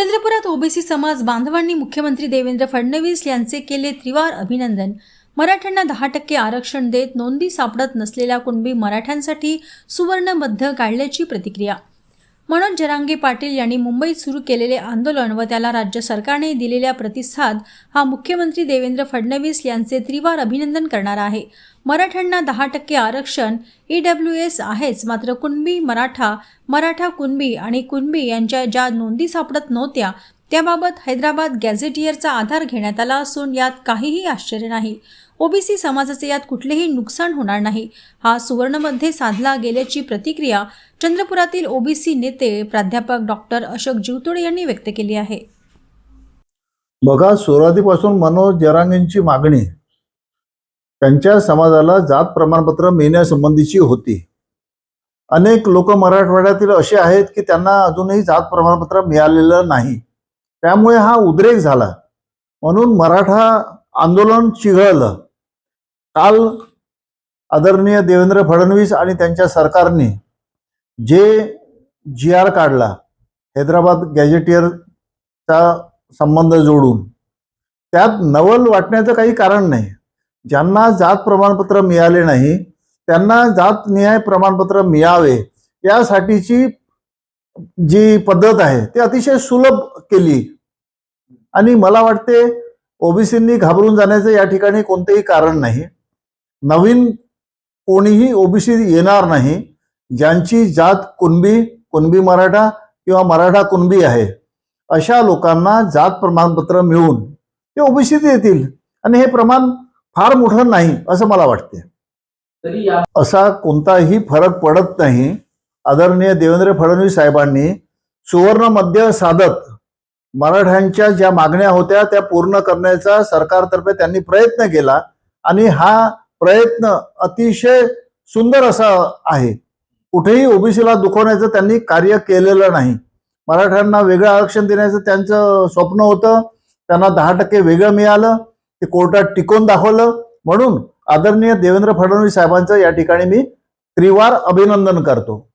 चंद्रपुरात OBC समाज बांधवांनी मुख्यमंत्री देवेंद्र फडणवीस यांचे केले त्रिवार अभिनंदन. मराठ्यांना दहा टक्के आरक्षण देत नोंदी सापडत नसलेल्या कुणबी मराठ्यांसाठी सुवर्णबद्ध काढल्याची प्रतिक्रिया. मनोज जरांगे पाटील यांनी मुंबईत सुरू केलेले आंदोलन व त्याला राज्य सरकारने दिलेल्या प्रतिसाद हा मुख्यमंत्री देवेंद्र फडणवीस यांचे त्रिवार अभिनंदन करणार आहे. मराठ्यांना दहा टक्के आरक्षण ई डब्ल्यू एस आहेच मात्र कुणबी मराठा मराठा कुणबी आणि कुणबी यांच्या ज्या नोंदी सापडत नव्हत्या त्याबाबत हैदराबाद गॅझेटियरचा आधार घेण्यात आला असून यात काहीही आश्चर्य नाही. ओबीसी समाजाचे यात कुठलेही नुकसान होणार नाही. हा सुवर्णमध्ये साधला गेल्याची प्रतिक्रिया चंद्रपुरातील ओबीसी नेते प्राध्यापक डॉक्टर अशोक जीवतोडे यांनी व्यक्त केली आहे. बघा सुरुवातीपासून मनोज जरांगेंची मागणी त्यांच्या समाजाला जात प्रमाणपत्र मिळण्यासंबंधीची होती. अनेक लोक मराठवाड्यातील असे आहेत की त्यांना अजूनही जात प्रमाणपत्र मिळालेलं नाही. त्यामुळे हा उद्रेक झाला. म्हणून मराठा आंदोलन चिघळलं. काल आदरणीय देवेंद्र फडणवीस आणि त्यांच्या सरकारने जे जी आर काढला हैदराबाद गॅजेटियरचा संबंध जोडून त्यात नवल वाटण्याचं काही कारण नाही. ज्यांना जात प्रमाणपत्र मिळाले नाही त्यांना जात न्याय प्रमाणपत्र मिळावे यासाठीची जी पद्धत आहे ती अतिशय सुलभ केली. आणि मला वाटते ओबीसींनी घाबरून जाण्याचं या ठिकाणी कोणतेही कारण नाही. नवीन कोणीही ओबीसी येणार नाही. ज्यांची जात कुणबी कुणबी मराठा किंवा मराठा कुणबी आहे अशा लोकांना जात प्रमाणपत्र मिळून ते ओबीसीत येतील. आणि हे प्रमाण फार मोठं नाही असं मला वाटते. असा कोणताही फरक पडत नाही. आदरणीय देवेंद्र फडणवीस साहेबांनी सुवर्ण मध्य साधत मराठ्यांच्या ज्या मागण्या होत्या त्या पूर्ण करण्याचा सरकारतर्फे त्यांनी प्रयत्न केला आणि हा प्रयत्न अतिशय सुंदर असा आहे. कुठेही ओबीसीला दुखवण्याचं त्यांनी कार्य केलेलं नाही. मराठ्यांना वेगळं आरक्षण देण्याचं त्यांचं स्वप्न होतं. त्यांना दहा टक्के वेगळं मिळालं. ते कोर्टात टिकून दाखवलं. म्हणून आदरणीय देवेंद्र फडणवीस साहेबांचं या ठिकाणी मी त्रिवार अभिनंदन करतो.